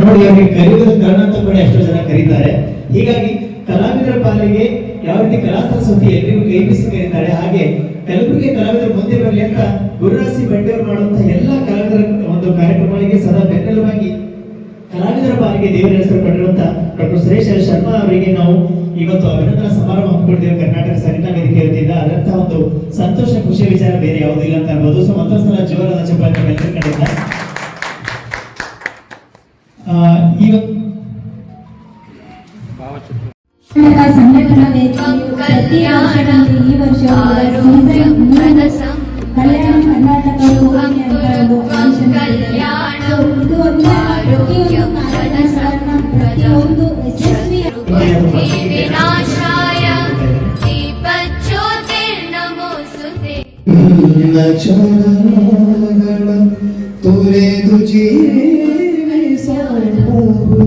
ನೋಡಿ ಅವರಿಗೆ ಕರೆಯುವುದು ಕರ್ಣ ಅಂತ ಕೂಡ ಎಷ್ಟೋ ಜನ ಕರೀತಾರೆ. ಹೀಗಾಗಿ ಕಲಾವಿದರ ಪಾಲಿಗೆ ಯಾವ ರೀತಿ ಕಲಾ ಸರಸ್ವತಿ ಎಲ್ರಿಗೂ ಕೈ ಕರೀತಾರೆ, ಹಾಗೆ ಕಲಬುರಗಿ ಕಲಾವಿದರು ಮುಂದೆ ಬರಲಿ ಅಂತ ಗುರುರಾಸಿ ಬಂಡೆಯವರು ಮಾಡುವಂತಹ ಎಲ್ಲ ಕಲಾವಿದರ ಒಂದು ಕಾರ್ಯಕ್ರಮಗಳಿಗೆ ಸದಾ ಬೆನ್ನೆಲುವಾಗಿ ಕಲಾವಿದರ ಪಾಲಿಗೆ ದೇವರ ಹೆಸರು ಪಡೆದಿರುವಂತ ಡಾಕ್ಟರ್ ಸುರೇಶ್ ಶರ್ಮಾ ಅವರಿಗೆ ನಾವು ಇವತ್ತು ಅಭಿನಂದನಾ ಸಮಾರಂಭ ಹಮ್ಮಿಕೊಳ್ತೇವೆ ಕರ್ನಾಟಕ ಸಂಘಟನಾ ವೇದಿಕೆ ವತಿಯಿಂದ. ಅದರಂತಹ ಒಂದು ಸಂತೋಷ ಖುಷಿ ವಿಚಾರ ಬೇರೆ ಯಾವುದೂ ಇಲ್ಲ ಅಂತ ಅನ್ಬೋದು. ಸೊ ಮತ್ತೊಂದು ಸಲ ಜೋರಾದ ಚಪ್ಪಾಳೆ ತಮ್ಮೆಲ್ಲರ ಕಡೆಯಿಂದ ಆ, ಇವತ್ತು ಕರ್ನಾಟಕ ಸಂಘಟನಾ ವೇದಿಕೆಯು ಪ್ರತಿ ವರ್ಷದಂತೆ ಈ ವರ್ಷ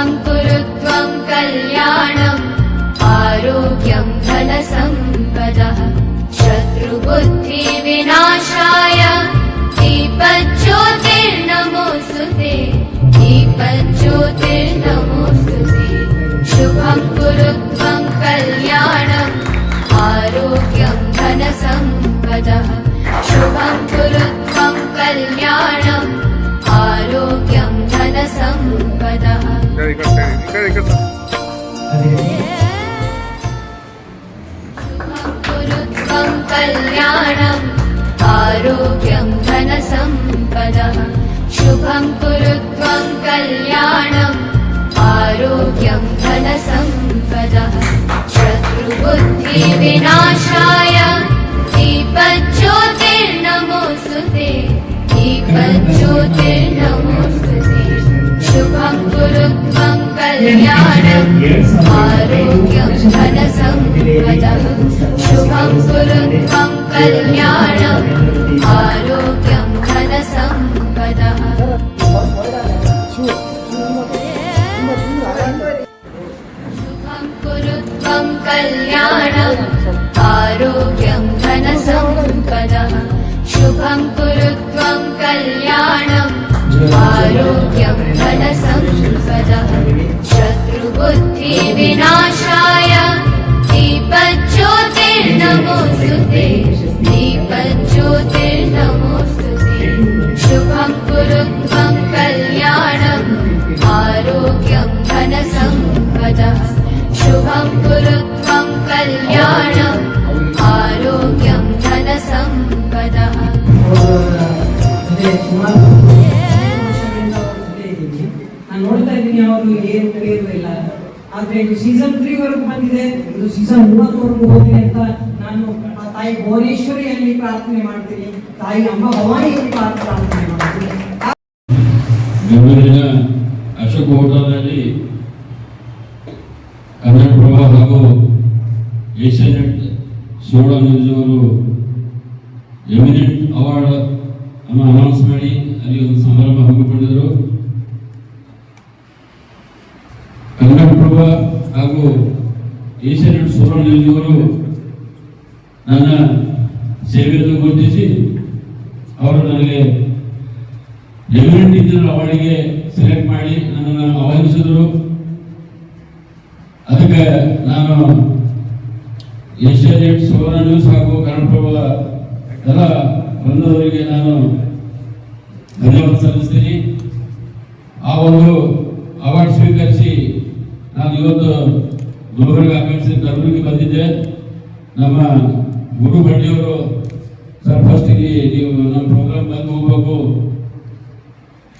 शुभं कुरु त्वं कल्याणम् आरोग्यं धनसम्पदः शत्रुबुद्धिविनाशाय दीपज्योतिर्नमोऽस्तु ते दीपज्योतिर्नमोऽस्तु ते। शुभं कुरु त्वं कल्याणम् आरोग्यं धनसम्पदः शुभं कुरु त्वं कल्याणम् शुभं कुरु त्वं कल्याणम् आरोग्यं धनसम्पदः। शुभं कुरु कल्याणम् आरोग्यं धनसम्पदः। शत्रुबुद्धिविनाशाय दीपज्योतिर्नमोऽस्तु ते। दीपज्योतिर्नमोऽस्तु ജ്ഞാനം ആരോഗ്യം ധനസമ്പദം ശുഭം കുരുത്വം കല്യാണം ആരോഗ്യം ധനസമ്പദം ശുഭം കുരുത്വം കല്യാണം ആരോഗ്യം ധനസമ്പദം ശുഭം കുരുത്വം കല്യാണം ആരോഗ്യം ധനസമ്പദം कल्याणम् आरोग्यं धनसम्पदः शत्रुबुद्धिविनाशाय दीपज्योतिर्नमोऽस्तु ते दीपज्योतिर्नमोऽस्तु ते शुभं कुरु त्वं कल्याणम् आरोग्यं धनसम्पदः शुभं कुरु त्वं कल्याणम् आरोग्यं धनसम्पदः ಅದೇ ಸುಮಾರು ವರ್ಷಗಳಿಂದ ಅವ್ರ ಜೊತೆ ಇದ್ದೀನಿ ನಾನು ನೋಡ್ತಾ ಇದ್ದೀನಿ ಅವರು ಏನು ಬೇರು ಇಲ್ಲ ಆದ್ರೆ ಇದು ಸೀಸನ್ ತ್ರೀ ವರೆಗೂ ಬಂದಿದೆ. ಇದು ಸೀಸನ್ ಮೂವತ್ತವರೆಗೂ ಹೋಗಿದೆ ಅಂತ ನಾನು ತಾಯಿ ಭುವನೇಶ್ವರಿಯಲ್ಲಿ ಪ್ರಾರ್ಥನೆ ಮಾಡ್ತೀನಿ. ತಾಯಿ ಅಮ್ಮ ಭವಾನಿಯಲ್ಲಿ ಪ್ರಾರ್ಥನೆ ಮಾಡ್ತೀನಿ. ಬೆಂಗಳೂರಿನ ಅಶೋಕ್ ಹೋಟೆಲ್ನಲ್ಲಿ ಕನ್ನಡಪ್ರಭ ಹಾಗೂ ಏಷ್ಯಾನೆಟ್ ಸೋಡಾ ನ್ಯೂಸ್ ಅವರು ಎಮಿನೆಂಟ್ ಅವಾರ್ಡ್ ಅನ್ನು ಅನೌನ್ಸ್ ಮಾಡಿ ಅಲ್ಲಿ ಒಂದು ಸಮಾರಂಭ ಹಮ್ಮಿಕೊಂಡಿದ್ದರು. ಪ್ರಭ ಹಾಗೂ ಏಷ್ಯಾನೆಟ್ ಸುಬ್ರಹ್ಮಣ್ಯವರು ನನ್ನ ಸೇವೆಯನ್ನು ಗುರುತಿಸಿ, ಅವರು ನನಗೆ ಎಮಿನೆಂಟ್ ಇಂಜಿನಿಯರ್ ಅವಾರ್ಡಿಗೆ ಸೆಲೆಕ್ಟ್ ಮಾಡಿ ನನ್ನನ್ನು ಆಹ್ವಾನಿಸಿದರು. ಅದಕ್ಕೆ ನಾನು ಏಷ್ಯಾ ಏಷ್ಯಾನೆಟ್ ಸುವರ್ಣ ನ್ಯೂಸ್ ಹಾಗೂ ಕನ್ನಡಪ್ರಭ ಎಲ್ಲ ಬಂದವರಿಗೆ ನಾನು ಧನ್ಯವಾದ ಸಲ್ಲಿಸ್ತೀನಿ. ಆ ಒಂದು ಅವಾರ್ಡ್ ಸ್ವೀಕರಿಸಿ ನಾನು ಇವತ್ತು ಗುಲ್ಬರ್ಗ ಆಗಮಿಸಿ ಕಲಬುರಗಿ ಬಂದಿದ್ದೆ. ನಮ್ಮ ಗುರು ಬಂಡಿಯವರು ಸರ್ ಫಸ್ಟಿಗೆ ನೀವು ನಮ್ಮ ಪ್ರೋಗ್ರಾಮ್ ಬಂದು ಹೋಗ್ಬೇಕು.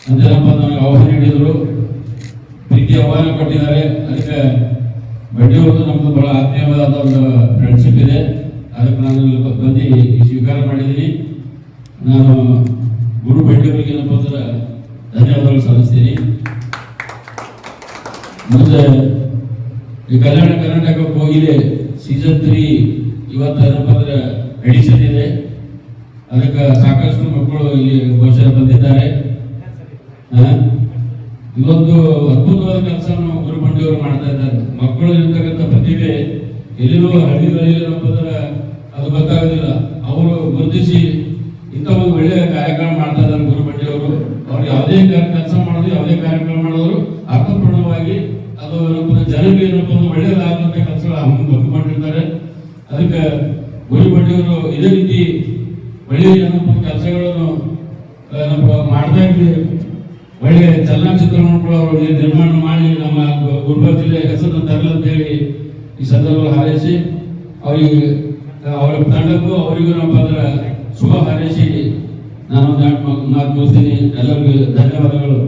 ಅಂಜನಪ್ಪ ನನಗೆ ಆಹ್ವಾನ ನೀಡಿದರು. ಪ್ರೀತಿ ಆಹ್ವಾನ ಕೊಟ್ಟಿದ್ದಾರೆ. ಅದಕ್ಕೆ ಬಡ್ಡಿಯವ್ರದ್ದು ನಮ್ಮದು ಬಹಳ ಆತ್ಮೀಯವಾದ ಒಂದು ಫ್ರೆಂಡ್ಶಿಪ್ ಇದೆ. ಅದಕ್ಕೆ ನಾನು ಬಂದು ಸ್ವೀಕಾರ ಮಾಡಿದ್ದೀನಿ. ನಾನು ಗುರು ಬಂಡಿಯವರಿಗೆ ಏನಪ್ಪ ಅಂದ್ರೆ ಧನ್ಯವಾದಗಳು ಸಲ್ಲಿಸ್ತೀನಿ. ಮುಂದೆ ಈ ಕಲ್ಯಾಣ ಕರ್ನಾಟಕಕ್ಕೆ ಹೋಗಿದೆ. ಸೀಸನ್ ತ್ರೀ ಇವತ್ತು ಏನಪ್ಪ ಎಡಿಷನ್ ಇದೆ. ಅದಕ್ಕೆ ಸಾಕಷ್ಟು ಮಕ್ಕಳು ಇಲ್ಲಿ ಬಹುಶಃ ಬಂದಿದ್ದಾರೆ. ಇದೊಂದು ಅದ್ಭುತವಾದ ಕೆಲಸ ಗುರು ಬಂಡಿಯವರು ಮಾಡ್ತಾ ಇದ್ದಾರೆ. ಮಕ್ಕಳು ಇರ್ತಕ್ಕಂಥ ಪ್ರತಿಭೆ ಎಲ್ಲಿರೋ ಹಳ್ಳಿಗಳಲ್ಲಿ ಏನಪ್ಪ ಅಂದ್ರೆ ಅದು ಗೊತ್ತಾಗೋದಿಲ್ಲ. ಅವರು ಗುರುತಿಸಿ ಇಂಥ ಒಂದು ಒಳ್ಳೆಯ ಕಾರ್ಯಕ್ರಮ ಮಾಡ್ತಾ ಇದ್ದಾರೆ ಗುರುಬಂಡಿಯವರು ಅವ್ರು ಯಾವುದೇ ಕೆಲಸ ಮಾಡೋದು ಯಾವುದೇ ಕಾರ್ಯಕ್ರಮ ಮಾಡಿದ್ರು ಅರ್ಥಪೂರ್ಣವಾಗಿ ಜನರಿಗೆ ಏನಪ್ಪ ಅಂದ್ರೆ ಒಳ್ಳೆಯದಾದಂಥ ಕೆಲಸಗಳು ಹಮ್ಮಿಕೊಂಡಿರ್ತಾರೆ ಅದಕ್ಕೆ ಗುರುಬಂಡಿಯವರು ಇದೇ ರೀತಿ ಒಳ್ಳೆಯ ಏನಪ್ಪ ಕೆಲಸಗಳನ್ನು ನಮ್ಮ ಮಾಡ್ತಾ ಇದ್ವಿ ಒಳ್ಳೆಯ ಚಲನಚಿತ್ರವನ್ನು ಕೂಡ ಅವರು ನಿರ್ಮಾಣ ಮಾಡಿ ನಮ್ಮ ಗುಲ್ಬರ್ಗ ಜಿಲ್ಲೆಯ ಹೆಸರನ್ನು ತರಲಿ ಅಂತ ಹೇಳಿ ಈ ಸಂದರ್ಭದಲ್ಲಿ ಹಾರೈಸಿ, ಅವರಿಗೆ, ಅವರ ತಂಡಕ್ಕೂ ಅವರಿಗೂ ನಮ್ಮ ಅಂದ್ರೆ ಶುಭ ಹಾರೈಸಿ ನಾನು ಮಾತು ಮುಗಿಸ್ತೀನಿ ಎಲ್ಲರಿಗೂ ಧನ್ಯವಾದಗಳು.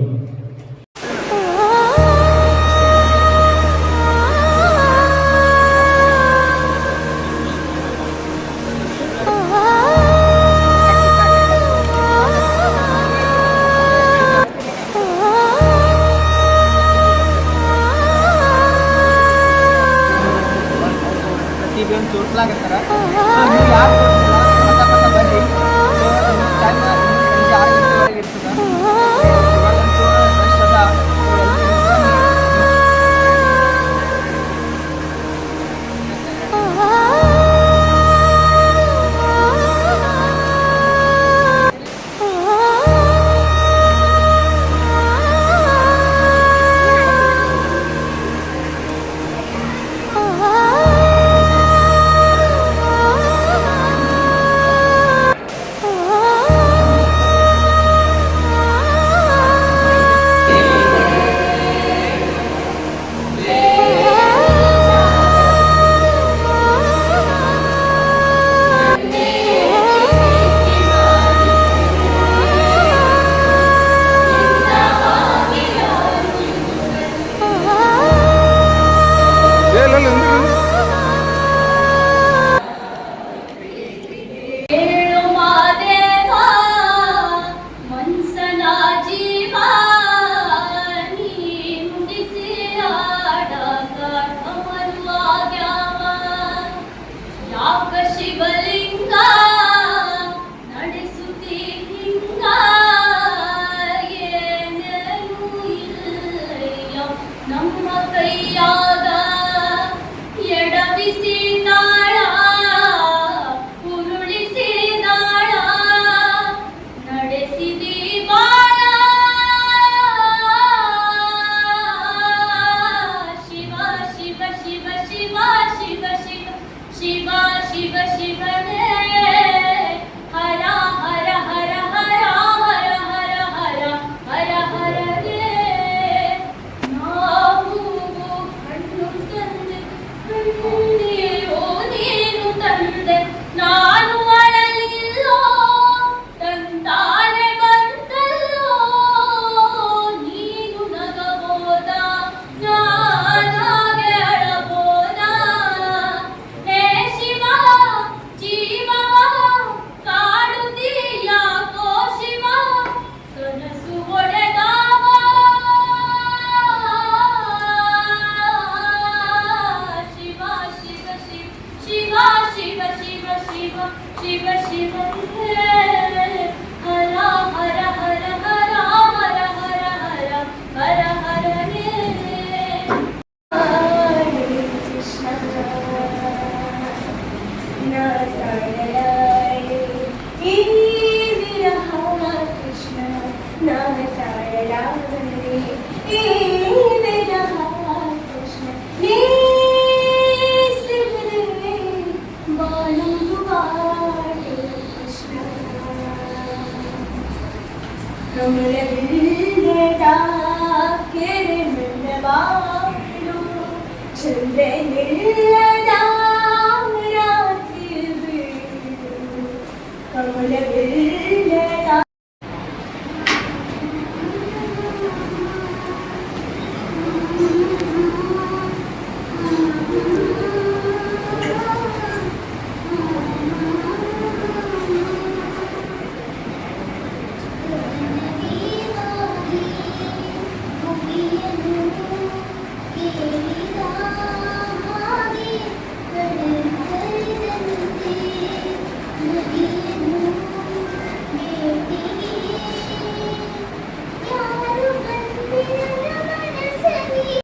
Kalmayla gelin